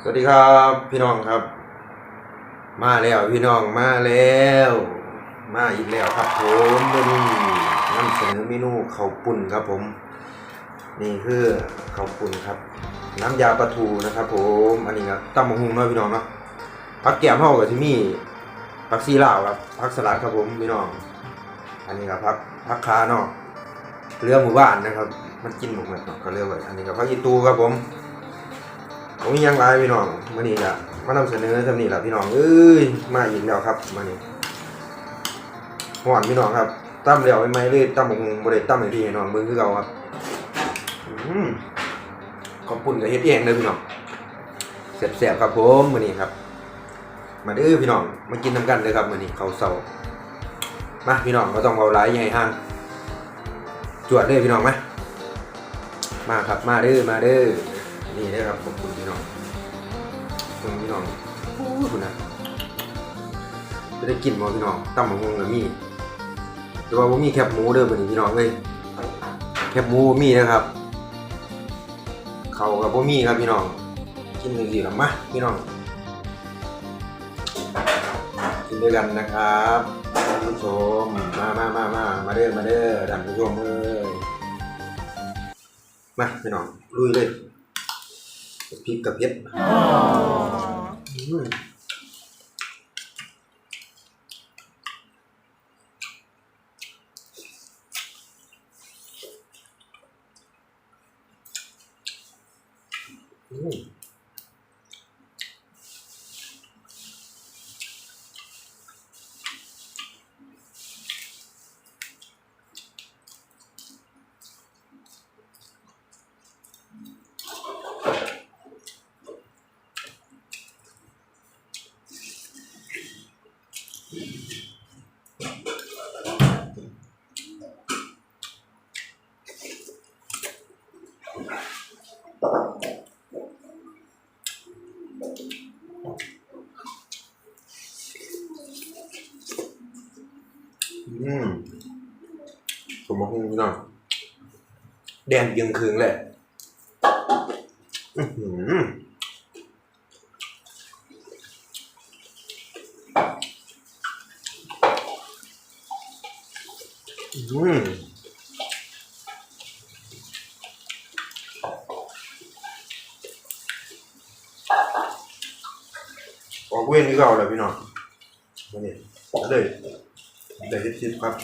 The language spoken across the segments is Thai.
สวัสดีครับพี่น้องครับ มาแล้วพี่น้องมาแล้ว มาอีกแล้วครับผมวันนี้นำเสนอเมนูข้าวปุ่นครับผม นี่คือข้าวปุ่นครับ น้ำยาปลาทูนะครับ ผมอันนี้ครับตำมะฮุงเนาะพี่น้องเนาะผักแกมเฮากับที่มีผักซีลาวครับผักสลัดครับผมพี่น้อง อันนี้ครับผักผักคาเนาะเรือหมู่บ้านนะครับ มันกินหมดเนาะก็เรียกว่าอันนี้กับผักอีตูครับผม ผมมีหยังไรพี่น้องมื่อนี้ละมานำเสนอทำนี่แหละพี่น้องเอ้ยมาอีกแล้วครับมานี่หวานพี่น้องครับตั้มเดียวไม่ไม่เลยตั้มบงบริเตั้มให้พี่น้องเบิ่งคือเก่าครับอืมขอบคุณกับเฮ็ดเองเลยพี่น้องแซ่บๆครับผมมื่อนี้ครับ มาเด้อพี่น้องมากินน้ำกันเลยครับมื่อนี้เขาเสามาพี่น้องก็ต้องเอาหลายใหญ่ห้างจวดเลยพี่น้องมามมาครับมาเด้อมาเด้อ นี่นะครับขอบคุณพี่น้องขอบคุณพี่น้องโอ้ยคุณนะจะได้กินบ่พี่น้องตั้มมะฮงกับมีแต่ว่าบ่มีแคบหมูเด้อบัดนี้พี่น้องเอ้ยแคบหมูบ่มีนะครับเขากับบ่มีครับพี่น้อง กินจังซี่ล่ะมาพี่น้อง กินด้วยกันนะครับท่านผู้ชมมามามามามาเด้อมาเด้อท่านผู้ชมเอ้ยมาพี่น้องลุยเลย พริกกับเผ็ด อืมผมบอกพี่น้องแดงยังคืนเลยอื้อหืออืมออก เว้นนี่ก็เอาเลยพี่น้องมาเนี่ยเลยเลยทิพย์ครับ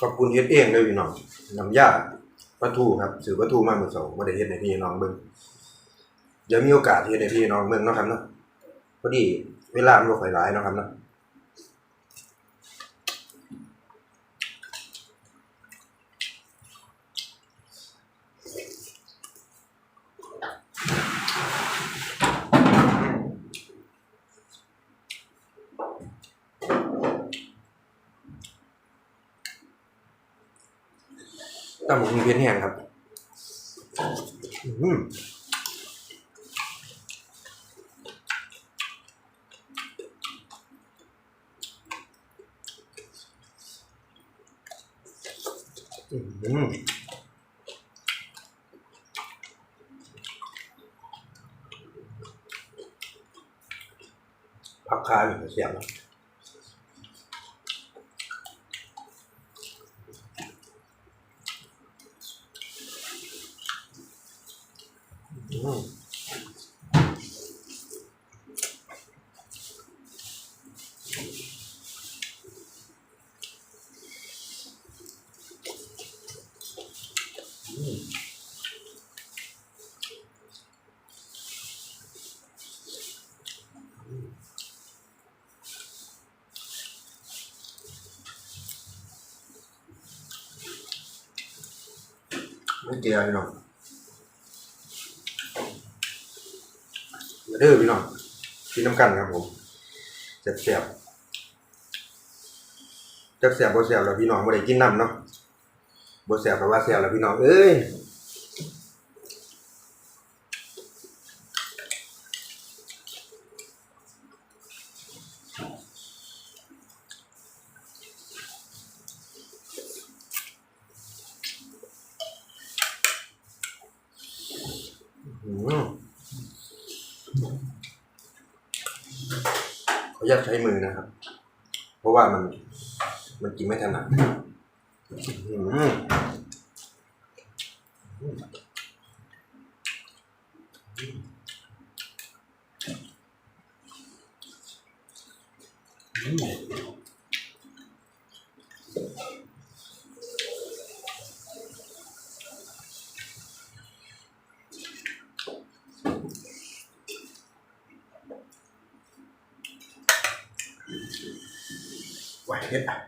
ขอบคุณเฮ็ดเองเลยพี่น้องน้ำยา วัตถุครับสื่อวัตถุมาเมื่นสองบ่ได้เฮ็ดให้พี่น้องเบิ่งเดี๋ยวมีโอกาสเฮ็ดให้พี่น้องเบิ่งเนาะครับเนาะพอดีเวลามันบ่ค่อยหลายเนาะครับเนาะ ตำบักหุ่งเผ็ดแห้งครับอืมอืมผักคาเนี่เสียบนะอืมไม่ เจียวพี่น้องมาเด้อพี่น้องกินน้ำกันครับผมแซ่บๆจักแซ่บบ่แซ่บแล้วพี่น้องบ่ได้กินน้ำเนาะ บแซ่บก็ว่าแซ่บแล้วพี่น้องเอ้ยอืมเขาอยากใช้มือนะครับ เพราะว่ามันมันกินไม่ถนัด อืมอืมไหวเผ็ดอะ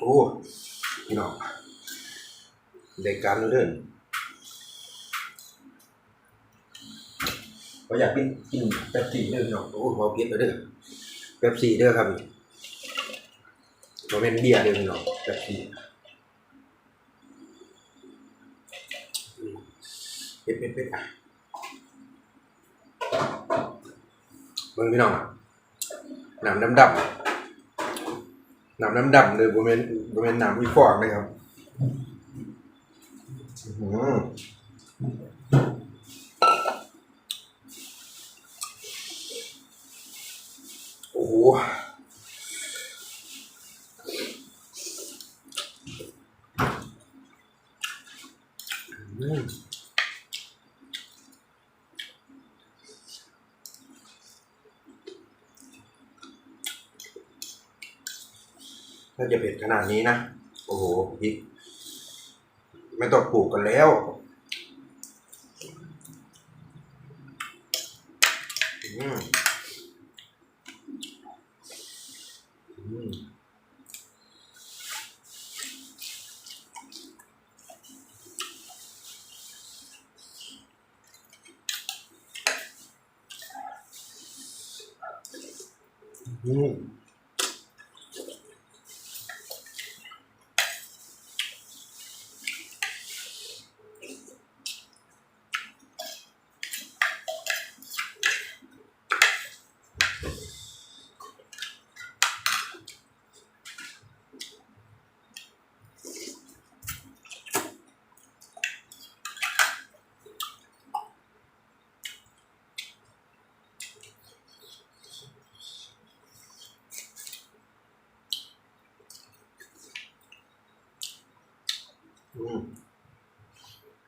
โอ้พี่น้องเด็การเลื่อนเราอยากกินกินเป๊ปซี่เด้อพี่น้องโอ้เราเพียเด้อเป๊ปซี่เด้อครับเราเป็นเบียร์เด้อพี่น้องเป๊ปซี่เผ็ดเผ็ดเผ็ดอะเบิ่งพี่น้องหนำดำดำ น้ำน้ำดำเลยบริเวณบริเวณน้ำวิฟอกเลยครับอื้อหือโอ้โหอืม ถ้าจะเผ็ดขนาดนี้นะ โอ้โหพริก ไม่ต้องปลูกกันแล้วอืมอืมอืมอืม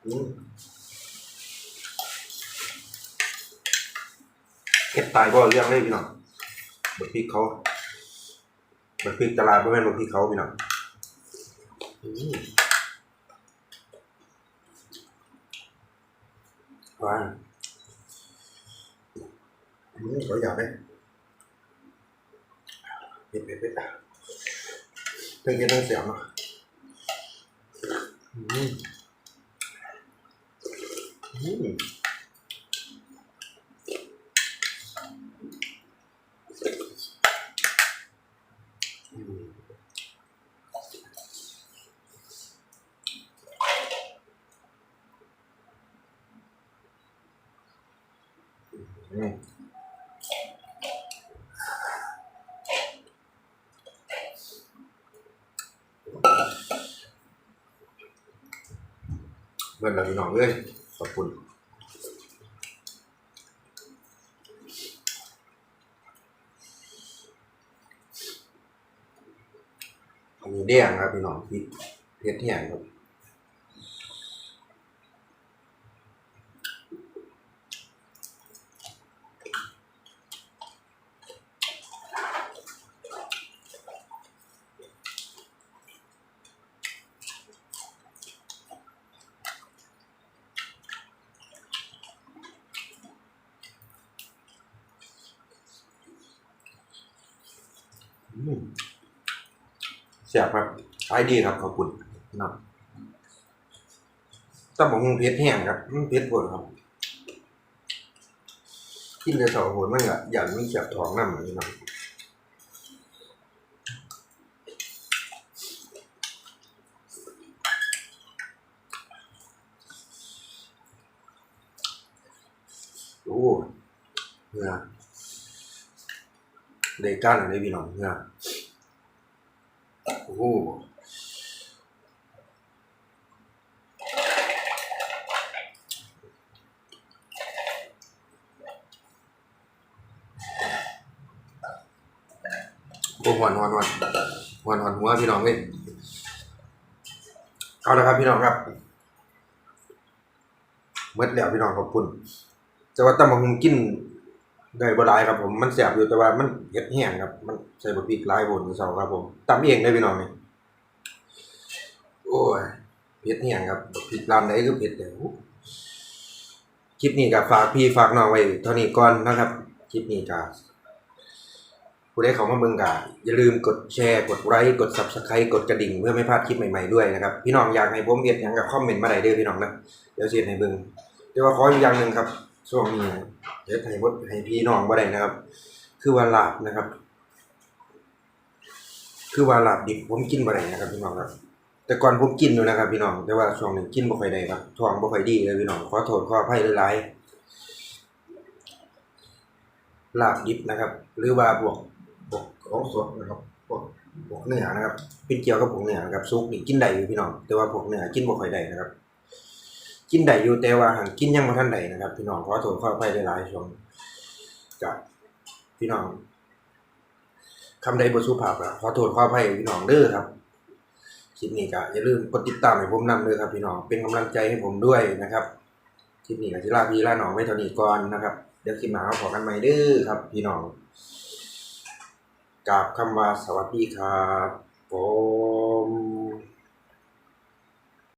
อืม เก็บตายก็เรื่องเลยพี่น้องบักพริกเขาบักพริกตลาดไม่แม่นบักพริกเขาพี่น้องอืมหวานอืมเขาอยากไหมเผ็ดเผ็ดเผ็ดอะเพิ่งกินเพิ่งเสียงอะอืมอืมอืมอืม เมื่อเราพี่น้องเลยขอบคุณอันนี้แดงครับพี่น้องพริกเผ็ดแห้งครับ สียบครับขายดีครับขอบคุณนะตั้มบอกมึงเพชรแห้งครับมันเพชรปวดครับ กินกระสอบหัวมันก็หยันม่เสียบท้องน้ำเหมือนกันโอ้เนื้อเด็กการอะไรพี่น้องเนื้อ โอ้โหโอ้หวานหวานหวานหวานหวนหัวพี่น้องเว้ยเอาละครับพี่น้องครับเมื่อแล้วพี่น้องขอบคุณ แต่ว่าตำบักหุงกิน ได้บ่ได้ครับผมมันแสบอยู่แต่ว่ามันเผ็ดแห้งครับ มันใส่บะพริกลายบนเสาครับผมตำเองได้พี่น้องนี่โอ้ยเผ็ดแห้งครับบะพริกร้านไหนก็เผ็ดเลยคลิปนี้ก็ฝากพี่ฝากน้องไว้เท่านี้ก่อนนะครับ คลิปนี้ก็ผู้ใดเข้ามาเบิ่งก็อย่าลืมกดแชร์กดไลค์กด Subscribe กดกระดิ่งเพื่อไม่พลาดคลิปใหม่ๆด้วยนะครับ พี่น้องอยากให้ผมเฮ็ดหยังก็คอมเมนต์มาได้เด้อพี่น้องนะเดี๋ยวเฮ็ดให้เบิงแต่ว่าขออีกอย่างหนึ่งครับ ช่วงนี้เฮ็ดให้บ่ให้พี่น้องบ่ได้นะครับ คือว่าลาบนะครับ คือว่าลาบดิบผมกินบ่ได้นะครับพี่น้องครับ แต่ก่อนผมกินอยู่นะครับ พี่น้องแต่ว่าช่วงนี้กินบ่ค่อยได้ครับท้องบ่ค่อยดีเลยพี่น้องขอโทษขออภัยหลายๆลาบดิบนะครับ หรือว่าพวกพวกของสดนะครับพวกพวกเนื้อนะครับ เป็นเกี่ยวกับพวกเนื้อนะครับซุปนี่กินได้อยู่พี่น้องแต่ว่าพวกเนื้อกินบ่ค่อยได้นะครับ กินได้อยู่แต่ว่าหังกินยังบ่ทันได้นะครับ พี่น้องขอโทษขออภัยหลายๆช่วงกับพี่น้องคำใดบ่สุภาพก็ขอโทษขออภัยพี่น้องเด้อครับคลิปนี้ก็อย่าลืมกดติดตามให้ผมนำด้วยครับพี่น้องเป็นกำลังใจให้ผมด้วยนะครับคลิปนี้ก็สิลาพี่ลาน้องไว้เท่านี้ก่อนนะครับ เดี๋ยวคลิปหน้าเราพบกันใหม่เด้อครับ พี่น้องกราบคำว่าสวัสดีครับผม